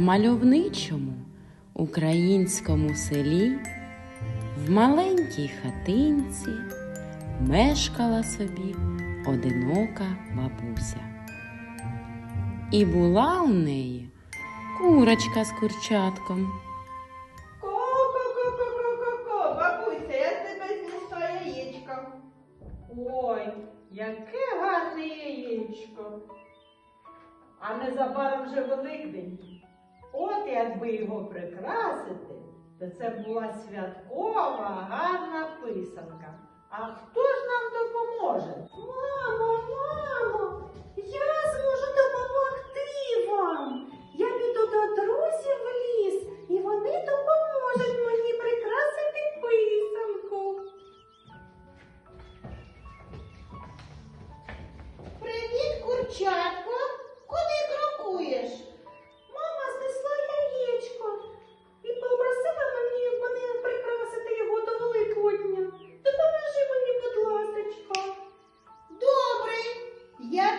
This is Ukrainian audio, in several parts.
Мальовничому українському селі в маленькій хатинці мешкала собі одинока бабуся. І була у неї курочка з курчатком. Ко-ко-ко-ко-ко-ко, бабуся, я тебе знесла яєчко. Ой, яке гарне яєчко. А незабаром вже Великдень. Якби його прикрасити, то це була святкова гарна писанка. А хто ж нам допоможе?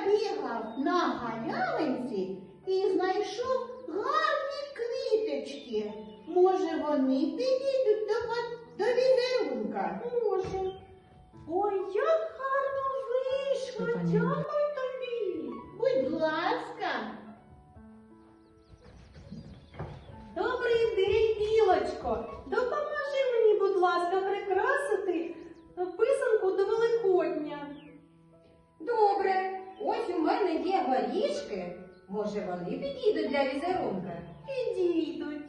Я бігав на галявинці і знайшов гарні квіточки. Може, вони підійдуть до, до візерунка? Може. Ой, як гарно вийшло. Дякую горішки. Може, вони підійдуть для візерунка? Підійдуть.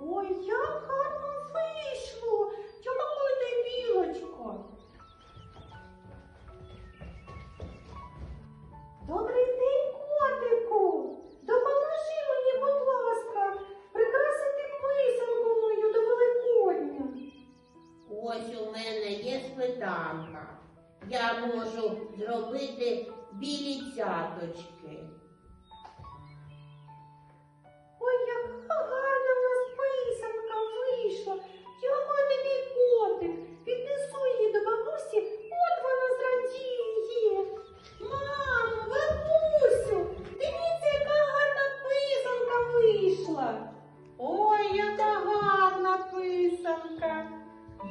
Ой, як гарно вийшло. Дякую білочко. Добрий день, котику. Допоможи мені, будь ласка, прикрасити писанку мою до Великодня. Ось у мене є сметанка. Я можу зробити білі цяточки. Ой, яка гарна в нас писанка вийшла. Дякую тобі, котик. Піднесу її до бабусі, от вона зрадіє. Мамо, бабусю, дивіться, яка гарна писанка вийшла. Ой, яка гарна писанка!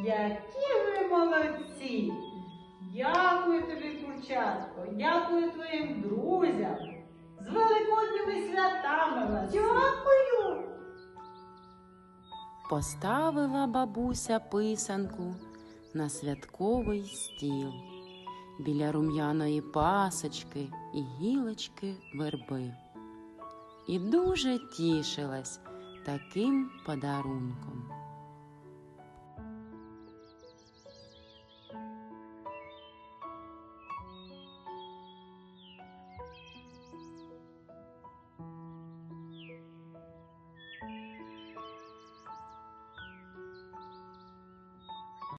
Які ви молодці! Дякую тобі, курчатко, дякую твоїм друзям. З великодніми святами вас! Дякую. Поставила бабуся писанку на святковий стіл біля рум'яної пасочки і гілочки верби. І дуже тішилась таким подарунком.